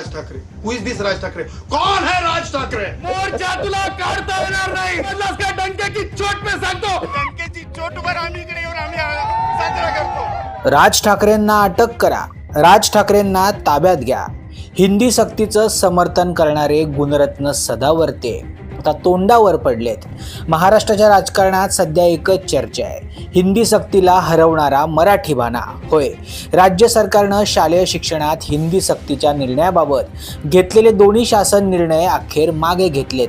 Raj Thackeray. Who is this Raj Thackeray? कौन है राज ठाकरे? मोर्चा तुला काढता येणार नाही. म्हणलास का डंक्याची चोट पे सांगतो. बँकेची चोटवर आम्ही इकडे येऊन आम्ही साजरा करतो. राज ठाकरेंना अटक करा. राज ठाकरेंना ताब्यात घ्या. हिंदी सक्तीचं समर्थन करणारे गुणरत्न सदावर्ते. आता तोंडावर पडलेत. महाराष्ट्राच्या राजकारणात सध्या एकच चर्चा आहे. हिंदी सक्तीला हरवणारा मराठी बाणा. होय राज्य सरकारनं शालेय शिक्षणात हिंदी सक्तीच्या निर्णयाबाबत घेतलेले दोन्ही शासन निर्णय अखेर मागे घेतलेत.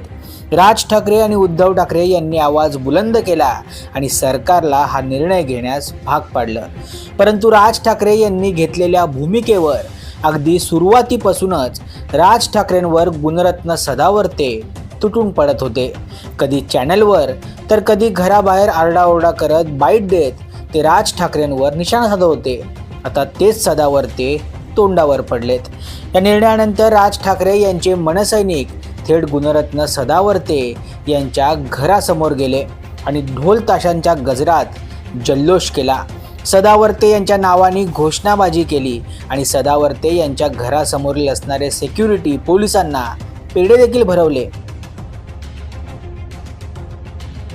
राज ठाकरे आणि उद्धव ठाकरे यांनी आवाज बुलंद केला आणि सरकारला हा निर्णय घेण्यास भाग पाडलं. परंतु राज ठाकरे यांनी घेतलेल्या भूमिकेवर अगदी सुरुवातीपासूनच राज ठाकरेंवर गुणरत्न सदावर्ते तुटून पडत होते. कधी चॅनलवर तर कधी घराबाहेर आरडाओरडा करत बाईट देत ते राज ठाकरेंवर निशाणा साधत होते. आता तेच सदावर्ते तोंडावर पडलेत. या निर्णयानंतर राज ठाकरे यांचे मनसैनिक थेट गुणरत्न सदावर्ते यांच्या घरासमोर गेले आणि ढोल ताशांच्या गजरात जल्लोष केला. सदावर्ते यांच्या नावाने घोषणाबाजी केली आणि सदावर्ते यांच्या घरासमोरील असणारे सेक्युरिटी पोलिसांना पेढे देखील भरवले.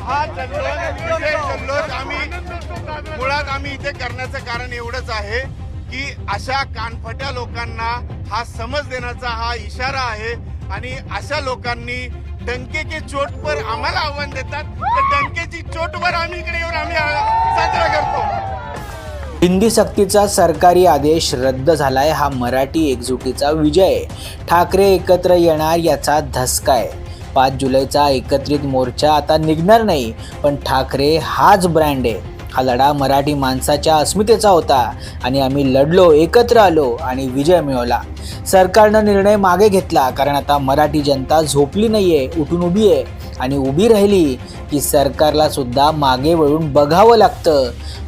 हा जल्लोष विजय जल्लोष आम्ही मुळात आम्ही इथे करण्याचं कारण एवढंच आहे की अशा कानफट्या लोकांना हा समज देण्याचा हा इशारा आहे आणि अशा लोकांनी डंके के चोट पर आम्हाला आव्हान देतात. तर डंकेची चोटवर आम्ही इकडे येऊन आम्ही साजरा करतो. हिंदी सक्तीचा सरकारी आदेश रद्द झालाय हा मराठी एकजुटीचा विजय. ठाकरे एकत्र येणार याचा धसका आहे. पाच जुलैचा एकत्रित मोर्चा आता निघणार नाही पण ठाकरे हाच ब्रँड आहे. हा लढा मराठी माणसाच्या अस्मितेचा होता आणि आम्ही लढलो एकत्र आलो आणि विजय मिळवला. सरकारनं निर्णय मागे घेतला कारण आता मराठी जनता झोपली नाही आहे उठून उभी आहे आणि उभी राहिली की सरकारला सुद्धा मागे वळून बघावं लागतं.